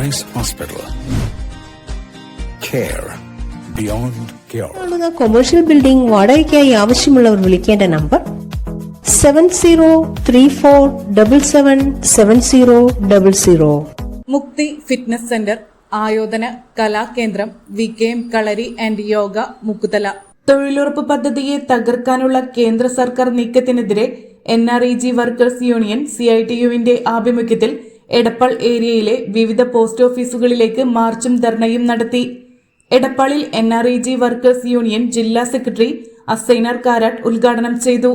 Rice Hospital. Care beyond cure. കാണുന്ന commercial building വാടകയ്ക്കായി ആവശ്യമുള്ളവർ വിളിക്കേണ്ട number seven zero three four double seven seven zero double zero Mukthi fitness centre ആയോധന കലാകേന്ദ്രം V K M kalari and yoga Mukkuthala തൊഴിലുറപ്പ് പദ്ധതിയെ തകർക്കാനുള്ള കേന്ദ്ര സർക്കാർ നീക്കത്തിനെതിരെ N R E G workers union C I T യുവിന്റെ ആഭിമുഖ്യത്തിൽ എടപ്പാൾ ഏരിയയിലെ വിവിധ പോസ്റ്റ് ഓഫീസുകളിലേക്ക് മാർച്ചും ധർണയും നടത്തി. എടപ്പാളിൽ N R E G workers union ജില്ലാ സെക്രട്ടറി അസൈനർ കാരാട്ട് ഉദ്ഘാടനം ചെയ്തു.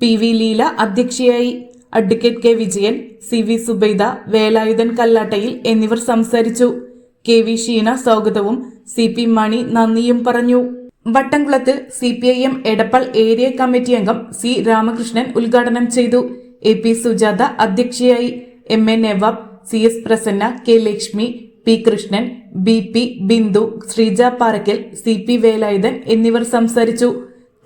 പി വി ലീല അധ്യക്ഷയായി. Advocate K Vijayan C V Subaida Velayudhan കല്ലാട്ടയിൽ എന്നിവർ സംസാരിച്ചു. കെ വി ഷീന സ്വാഗതവും സി പി മണി നന്ദിയും പറഞ്ഞു. വട്ടംകുളത്ത് C P I M Edappal area committee അംഗം സി രാമകൃഷ്ണൻ ഉദ്ഘാടനം ചെയ്തു. എ പി സുജാത അധ്യക്ഷയായി. M. A. Nawab C. S. Prasanna K. Lakshmi P. Krishnan B. P. Bindu Sreeja Parakkal C. P. Velayudhan എന്നിവർ സംസാരിച്ചു.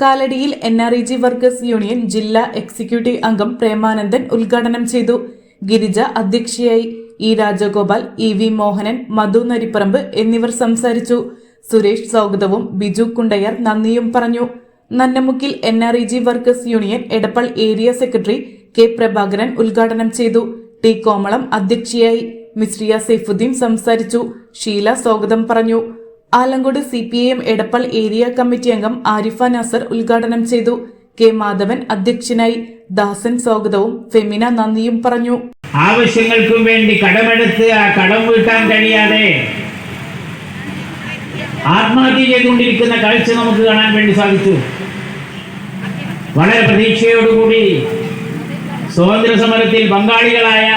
കാലടിയിൽ N. R. E. G. Workers union ജില്ലാ executive അംഗം പ്രേമാനന്ദൻ ഉദ്ഘാടനം ചെയ്തു. ഗിരിജ അധ്യക്ഷയായി E. Rajagopal E. V. Mohanan Madhu Naripparambu എന്നിവർ സംസാരിച്ചു. സുരേഷ് സ്വാഗതവും ബിജു കുണ്ടയ്യർ നന്ദിയും പറഞ്ഞു. നന്നമുക്കിൽ N. R. E. G. Workers union Edappal area secretary K. Prabhakaran ഉദ്ഘാടനം ചെയ്തു. ടി കോമളം അധ്യക്ഷയായി മിശ്രിയ സൈഫുദ്ദീൻ സംസാരിച്ചു. ഷീല സ്വാഗതം പറഞ്ഞു. Alankode C P M Edappal area committee അംഗം ആരിഫ നാസർ ഉദ്ഘാടനം ചെയ്തു. കെ മാധവൻ അധ്യക്ഷനായി. ദാസൻ സ്വാഗതവും ഫെമിന നന്ദിയും പറഞ്ഞു. ആവശ്യങ്ങൾക്കും വേണ്ടി കടമെടുത്ത് ആ കടം വീട്ടാൻ കഴിയാതെ ആത്മഹത്യ ചെയ്തുകൊണ്ടിരിക്കുന്ന കാഴ്ച നമുക്ക് കാണാൻ വേണ്ടി സാധിച്ചു. വളരെ പ്രതീക്ഷയോടുകൂടി സ്വാതന്ത്ര്യ സമരത്തിൽ പങ്കാളികളായ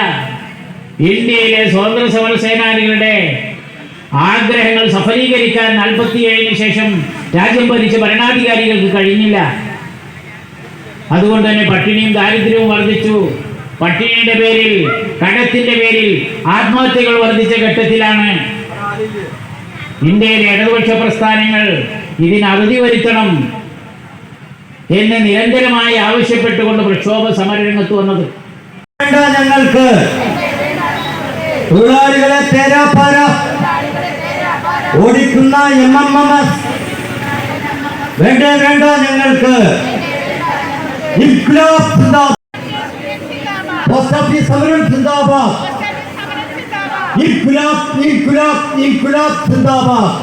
ഇന്ത്യയിലെ സ്വാതന്ത്ര്യ സമര സേനാനികളുടെ ആഗ്രഹങ്ങൾ സഫലീകരിക്കാൻ നാൽപ്പത്തിയേഴിന് ശേഷം രാജ്യം ഭരിച്ച ഭരണാധികാരികൾക്ക് കഴിഞ്ഞില്ല. അതുകൊണ്ട് തന്നെ പട്ടിണിയും ദാരിദ്ര്യവും വർദ്ധിച്ചു. പട്ടിണിയുടെ പേരിൽ കടത്തിന്റെ പേരിൽ ആത്മഹത്യകൾ വർദ്ധിച്ച ഘട്ടത്തിലാണ് ഇന്ത്യയിലെ ഇടതുപക്ഷ പ്രസ്ഥാനങ്ങൾ ഇതിന് അവധി വരുത്തണം. എന്ന് നിരന്തരമായി ആവശ്യപ്പെട്ടുകൊണ്ട് പ്രക്ഷോഭ സമരരംഗത്ത് വന്നത്. ഞങ്ങൾക്ക്. ഓടിക്കുന്ന എം വേണ്ട വേണ്ട ഞങ്ങൾക്ക്. പോസ്റ്റ് ഓഫീസ് സമരം സിന്ദാബാദ് ഇൻക്ലാബ് ഇൻക്ലാബ് ഇൻക്ലാബ് സിന്ദാബാദ്